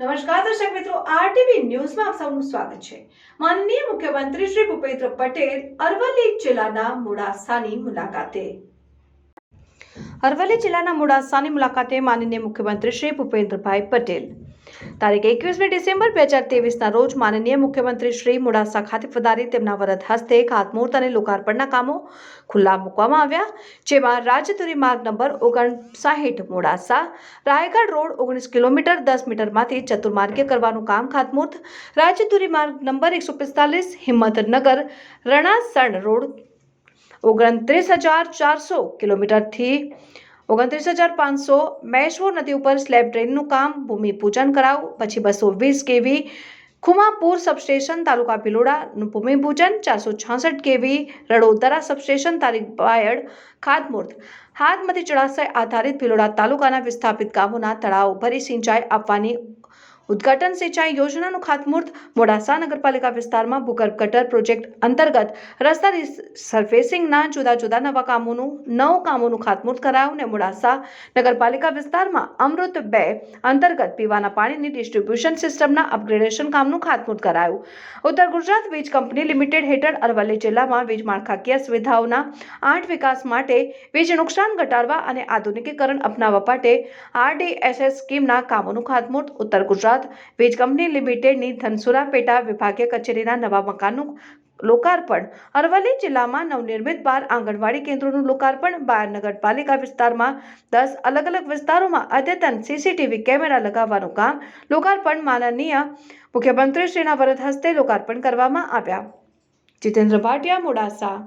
નમસ્કાર દર્શક મિત્રો, આરટીવી ન્યૂઝમાં આપ સૌનું સ્વાગત છે. માનનીય મુખ્યમંત્રી શ્રી ભૂપેન્દ્ર પટેલ અરવલ્લી જિલ્લાના મોડાસાની મુલાકાતે. અરવલ્લી જિલ્લાના મોડાસાની મુલાકાતે માનનીય મુખ્યમંત્રી શ્રી ભૂપેન્દ્રભાઈ પટેલ તારીખ એકવીસમી ડિસેમ્બર બે હજાર તેવીસના રોજ માનનીય મુખ્યમંત્રી શ્રી મોડાસા ખાતે પધારી તેમના વરદ હસ્તે ખાતમુહૂર્ત અને લોકાર્પણના કામો ખુલ્લા મૂકવામાં આવ્યા, જેમાં રાજ્યધુરી માર્ગ નંબર ઓગણસાહીઠ મોડાસા, રાયગઢ રોડ ઓગણીસ કિલોમીટર દસ મીટરમાંથી ચતુર્માર્ગીય કરવાનું કામ ખાતમુહૂર્ત રાજ્યધુરી માર્ગ નંબર એકસો પિસ્તાલીસ હિંમતનગર રણાસણ રોડ ઓગણત્રીસ હજાર ચારસો કિલોમીટરથી ઓગણત્રીસ હજાર પાંચસો મેશ્વર નદી ઉપર સ્લેબ ટ્રેનનું કામ ભૂમિપૂજન કરાવું, પછી બસો વીસ કેવી ખુમાપુર સબસ્ટેશન તાલુકા ભિલોડાનું ભૂમિપૂજન ચારસો છાસઠ કેવી રડોદરા સબસ્ટેશન તારીખ બાયડ ખાતમુહૂર્ત. હાથમતી જળાશય આધારિત ભિલોડા તાલુકાના વિસ્થાપિત ગામોના તળાવ ભરી સિંચાઈ આપવાની ઉદ્ઘાટન સિંચાઈ યોજનાનું ખાતમુહૂર્ત મોડાસા નગરપાલિકા વિસ્તારમાં ભૂગર્ભ ગટર પ્રોજેક્ટ અંતર્ગત રસ્તા સરફેસિંગના જુદા જુદા નવા કામોનું, નવ કામોનું ખાતમુહૂર્ત કરાયું અને મોડાસા નગરપાલિકા વિસ્તારમાં અમૃત બે અંતર્ગત પીવાના પાણીની ડિસ્ટ્રીબ્યુશન સિસ્ટમના અપગ્રેડેશન કામનું ખાતમુહૂર્ત કરાયું. ઉત્તર ગુજરાત વીજ કંપની લિમિટેડ હેઠળ અરવલ્લી જિલ્લામાં વીજ માળખાકીય સુવિધાઓના આઠ વિકાસ માટે વીજ નુકસાન ઘટાડવા અને આધુનિકીકરણ અપનાવવા માટે આરડીએસએસ સ્કીમના કામોનું ખાતમુહૂર્ત ઉત્તર ગુજરાત વીજ કંપની લિમિટેડની ધનસુરા પેટા વિભાગીય કચેરીના નવા મકાનનું લોકાર્પણ. અરવલ્લી જિલ્લામાં નવનિર્મિત બાર આંગણવાડી કેન્દ્રોનું લોકાર્પણ. બાર નગરપાલિકા વિસ્તારમાં દસ અલગ અલગ વિસ્તારોમાં અદ્યતન સીસીટીવી કેમેરા લગાવવાનું કામ. લોકાર્પણ માનનીય મુખ્યમંત્રી શ્રીના વરદ હસ્તે લોકાર્પણ કરવામાં આવ્યા. જીતેન્દ્ર ભાટિયા, મોડાસા.